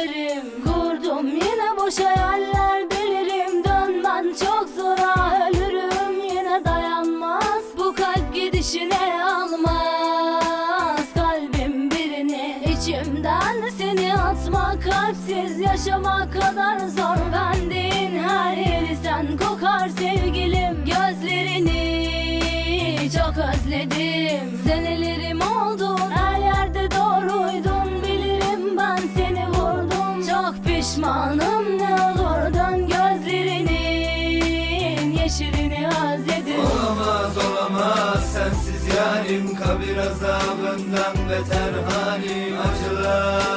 giderim Kurdum yine boş hayaller. Bilirim Dönmen çok zor ah ölürüm yine dayanmaz. Bu kalp gidişine almaz. Kalbim birini içimden seni atmak Kalpsiz yaşamak kadar zor. Bendiğin her yeri sen kokar sevgilim. Gözlerini çok özledim. Senelerim Çok pişmanım ne olurdun Gözlerinin yeşilini özledim. Olamaz olamaz sensiz yarim Kabir azabından beter halim. Acılar